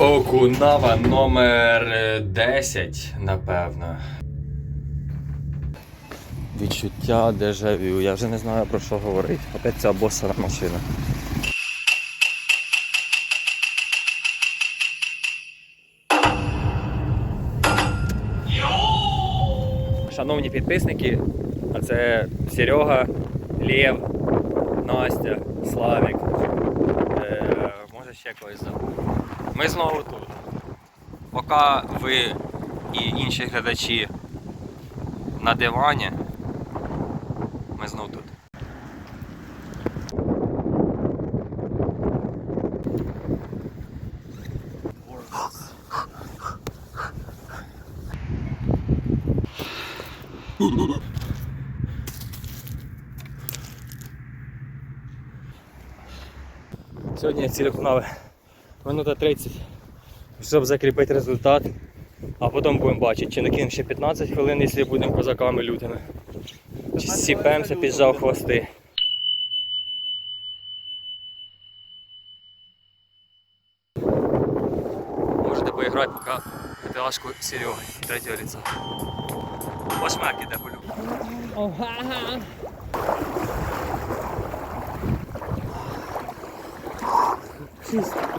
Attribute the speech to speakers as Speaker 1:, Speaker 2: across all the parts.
Speaker 1: Окунава номер 10, напевно. Відчуття дежавю. Я вже не знаю про що говорити. Опять ця босана машина. Шановні підписники, а це Серега, Лев, Настя, Славік. Е, може ще когось забув. Ми знову тут. Поки ви і інші глядачі на дивані, ми знову тут. Сьогодні цілі канави минута 30, щоб закріпити результат. А потім будемо бачити, чи накинемо ще 15 хвилин, якщо будемо козаками лютими. Чи сіпемося, піджав хвости. Можете поіграти поки ГТАшку Сереги третього лица. Башмак іде полюб.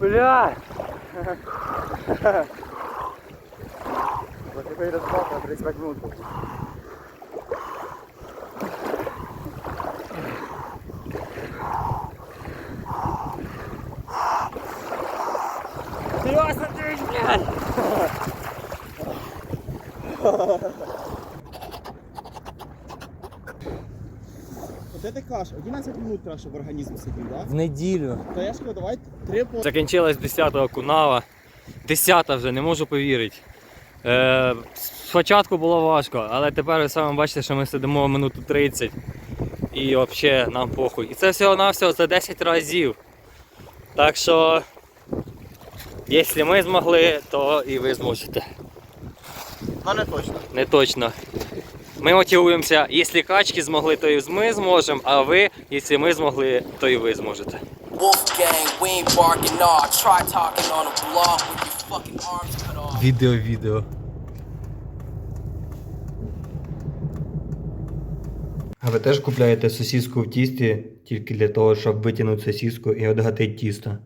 Speaker 1: Бля!
Speaker 2: Вот теперь размотал, блядь, вогнут.
Speaker 1: Серьезно, ты, блядь!
Speaker 2: Вот это каша. 11 минут треба, щоб організм сидів, да?
Speaker 1: В неділю.
Speaker 2: То я ж кажу, давай три по...
Speaker 1: Закінчилась 10-го кунава. 10 вже, не можу повірити. Е, спочатку було важко, але тепер ви самі бачите, що ми сидимо минуту 30 і взагалі нам похуй. І це всього-навсього за 10 разів. Так що, якщо ми змогли, то і ви зможете.
Speaker 2: Ну не точно.
Speaker 1: Не точно. Ми мотивуємося, якщо качки змогли, то і ми зможемо, а ви, якщо ми змогли, то і ви зможете. Відео, відео. А ви теж купляєте сосиску в тісті тільки для того, щоб витягнути сосиску і отгатити тісто?